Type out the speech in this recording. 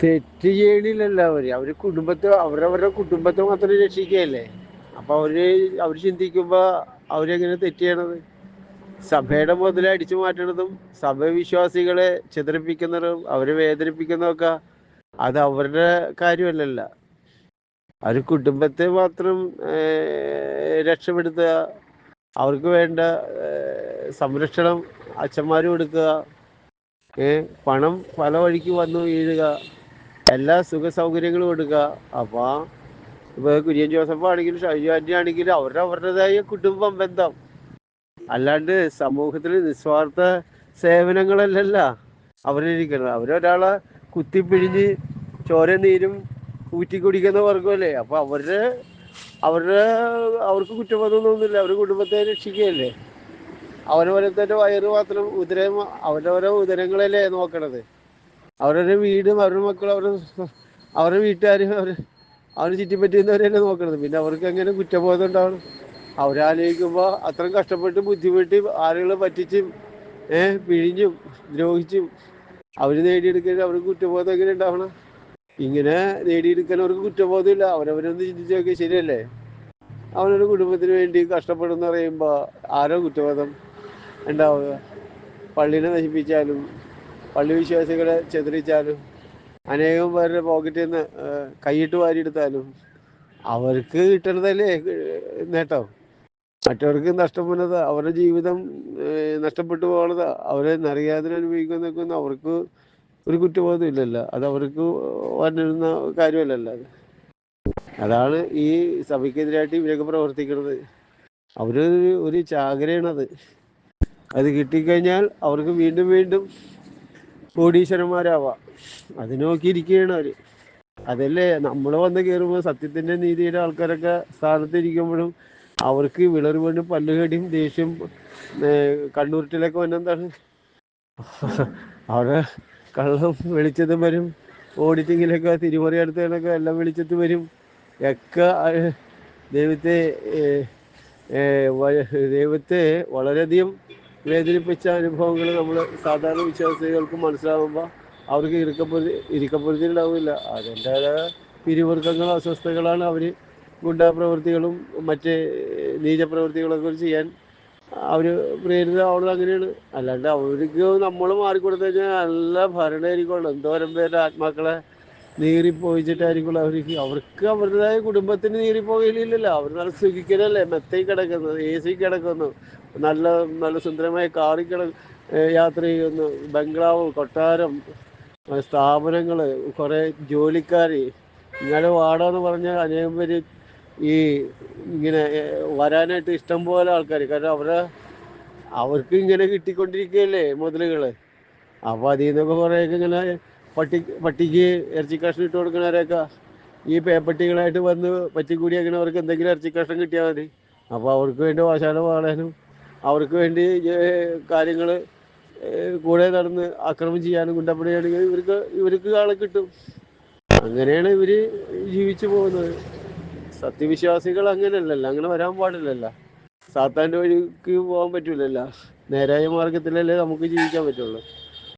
തെറ്റ് ചെയ്യണില്ലല്ലോ അവർ. അവർ കുടുംബത്തെ അവരവരുടെ കുടുംബത്തെ മാത്രം രക്ഷിക്കുകയല്ലേ? അപ്പൊ അവർ അവർ ചിന്തിക്കുമ്പോ അവരെങ്ങനെ തെറ്റ് ചെയ്യണത്? സഭയുടെ മുതൽ അടിച്ചു മാറ്റണതും സഭവിശ്വാസികളെ ചിതറിപ്പിക്കുന്നതും അവരെ വേദനിപ്പിക്കുന്നതൊക്കെ അത് അവരുടെ കാര്യമല്ലല്ല. അവർ കുടുംബത്തെ മാത്രം രക്ഷപ്പെടുത്തുക അവർക്ക് വേണ്ട സംരക്ഷണം അച്ഛന്മാര് കൊടുക്കുക പണം പല വഴിക്ക് വന്നു വീഴുക എല്ലാ സുഖ സൗകര്യങ്ങളും കൊടുക്കുക അപ്പൊ ഇപ്പൊ കുര്യൻ ജോസഫ് ആണെങ്കിലും ഷൈജു ആന്റി ആണെങ്കിലും അവരുടെ അവരുടേതായ കുടുംബം ബന്ധം. അല്ലാണ്ട് സമൂഹത്തിൽ നിസ്വാർത്ഥ സേവനങ്ങളല്ലല്ല. അവരിരിക്കുന്നത് അവരൊരാളെ കുത്തിപ്പിഴിഞ്ഞ് ചോര നീരും ഊറ്റി കുടിക്കുന്ന വർഗമല്ലേ അപ്പൊ അവരുടെ അവരുടെ അവർക്ക് കുറ്റബോധമൊന്നുമില്ല അവരുടെ കുടുംബത്തെ രക്ഷിക്കുകയല്ലേ? അവരവരത്തെ വയറ് മാത്രം ഉദരം അവരവരോ ഉദരങ്ങളല്ലേ നോക്കണത്? അവരുടെ വീടും അവരുടെ മക്കളും അവരുടെ അവരുടെ വീട്ടുകാരും അവർ അവർ ചുറ്റിപ്പറ്റുന്നവരല്ലേ നോക്കണത് പിന്നെ അവർക്ക് എങ്ങനെ കുറ്റബോധം ഉണ്ടാവണം? അവരാലോചിക്കുമ്പോൾ അത്രയും കഷ്ടപ്പെട്ട് ബുദ്ധിമുട്ടി ആളുകളെ പറ്റിച്ചും ഏഹ് പിഴിഞ്ഞും ദ്രോഹിച്ചും അവർ നേടിയെടുക്കാൻ അവർക്ക് കുറ്റബോധം എങ്ങനെ ഉണ്ടാവണം? ഇങ്ങനെ നേടിയെടുക്കാൻ അവർക്ക് കുറ്റബോധമില്ല അവരവരൊന്ന് ചിന്തിച്ചു നോക്കിയാൽ ശരിയല്ലേ? അവനൊരു കുടുംബത്തിന് വേണ്ടി കഷ്ടപ്പെടുന്ന പറയുമ്പോൾ ആരോ കുറ്റബോധം ഉണ്ടാവുക. പള്ളിനെ നശിപ്പിച്ചാലും പള്ളി വിശ്വാസികളെ ചെതിരിച്ചാലും അനേകം പേരുടെ പോക്കറ്റിൽ നിന്ന് കൈയിട്ട് വാരി എടുത്താലും അവർക്ക് കിട്ടണതല്ലേ നേട്ടം? മറ്റവർക്ക് നഷ്ടം വന്നത് അവരുടെ ജീവിതം നഷ്ടപ്പെട്ടു പോകണത് അവരെ നരകയാതന നിൽക്കുന്ന അവർക്ക് ഒരു കുറ്റബോധം ഇല്ലല്ലോ. അത് അവർക്ക് വരുന്ന കാര്യമല്ലല്ലോ അത് അതാണ് ഈ സഭയ്ക്കെതിരായിട്ട് ഇവരൊക്കെ പ്രവർത്തിക്കുന്നത്. അവരൊരു ഒരു ചാകരയാണത്. അത് കിട്ടിക്കഴിഞ്ഞാൽ അവർക്ക് വീണ്ടും വീണ്ടും കോടീശ്വരന്മാരാവാം. അത് നോക്കിയിരിക്കുകയാണ് അവർ. അതല്ലേ നമ്മൾ വന്ന് കയറുമ്പോൾ സത്യത്തിന്റെ നീതിയുടെ ആൾക്കാരൊക്കെ സ്ഥാനത്തിരിക്കുമ്പോഴും അവർക്ക് വിളറി വീണ്ടും പല്ലുകടിയും ദേഷ്യം കണ്ണുരുട്ടിലൊക്കെ വന്നെന്താണ്? അവിടെ കള്ളം വെളിച്ചത്തും വരും ഓഡിറ്റിങ്ങിലൊക്കെ തിരുമറി അടുത്തതിനൊക്കെ എല്ലാം വെളിച്ചത്ത് വരും. ഒക്കെ ദൈവത്തെ ദൈവത്തെ വളരെയധികം വേദനിപ്പിച്ച അനുഭവങ്ങൾ നമ്മൾ സാധാരണ വിശ്വാസികൾക്ക് മനസ്സിലാകുമ്പോൾ അവർക്ക് ഇരിക്കപ്പൊരുതി ഇരിക്കപ്പൊരുതി ഉണ്ടാവില്ല അതിന്റെ പിരിമുറുക്കങ്ങളും അസ്വസ്ഥകളാണ് അവർ ഗുണ്ടാപ്രവൃത്തികളും മറ്റ് നീചപ്രവൃത്തികളൊക്കെ ചെയ്യാൻ അവർ പ്രേരിതമാവുന്നത് അങ്ങനെയാണ്. അല്ലാണ്ട് അവർക്ക് നമ്മൾ മാറിക്കൊടുത്തു കഴിഞ്ഞാൽ നല്ല ഭരണമായിരിക്കുള്ളൂ എന്തോരം പേരുടെ ആത്മാക്കളെ നീറിപ്പോയിച്ചിട്ടായിരിക്കുള്ളൂ അവർ അവർക്ക് അവരുടേതായ കുടുംബത്തിന് നീറിപ്പോകയില്ലല്ലോ അവർ നല്ല സുഖിക്കലല്ലേ? മെത്തയിൽ കിടക്കുന്നത് എ സി കിടക്കുന്നു. നല്ല നല്ല സുന്ദരമായ കാറിൽ കിട യാത്ര ചെയ്യുന്നു. ബംഗ്ലാവ് കൊട്ടാരം സ്ഥാപനങ്ങൾ കുറേ കുറെ ജോലിക്കാര്. ഇങ്ങനെ വാടാന്ന് പറഞ്ഞാൽ അനേകം പേര് ഈ ഇങ്ങനെ വരാനായിട്ട് ഇഷ്ടം പോലെ ആൾക്കാർ കാരണം അവരെ അവർക്ക് ഇങ്ങനെ കിട്ടിക്കൊണ്ടിരിക്കുകയല്ലേ മുതലുകൾ. അപ്പൊ അതിൽ നിന്നൊക്കെ കുറേയൊക്കെ ഇങ്ങനെ പട്ടി പട്ടിക്ക് ഇറച്ചി കഷ്ണം ഇട്ട് കൊടുക്കണവരൊക്കെ ഈ പേപ്പട്ടികളായിട്ട് വന്ന് പറ്റിക്കൂടിയേക്കണവർക്ക് എന്തെങ്കിലും ഇറച്ചി കഷ്ണം കിട്ടിയാൽ മതി. അപ്പൊ അവർക്ക് വേണ്ടി വാശാല പാടാനും അവർക്ക് വേണ്ടി കാര്യങ്ങൾ കൂടെ നടന്ന് ആക്രമണം ചെയ്യാനും ഗുണ്ടപ്പണി ചെയ്യാനും ഇവർക്ക് ഇവർക്ക് ആളെ കിട്ടും. അങ്ങനെയാണ് ഇവർ ജീവിച്ചു പോകുന്നത്. സത്യവിശ്വാസികൾ അങ്ങനെയല്ലല്ലോ അങ്ങനെ വരാൻ പാടില്ലല്ലോ. സാത്താന്റെ വഴിക്ക് പോകാൻ പറ്റൂലല്ലോ. നേരായ മാർഗത്തിലല്ലേ നമുക്ക് ജീവിക്കാൻ പറ്റുള്ളൂ.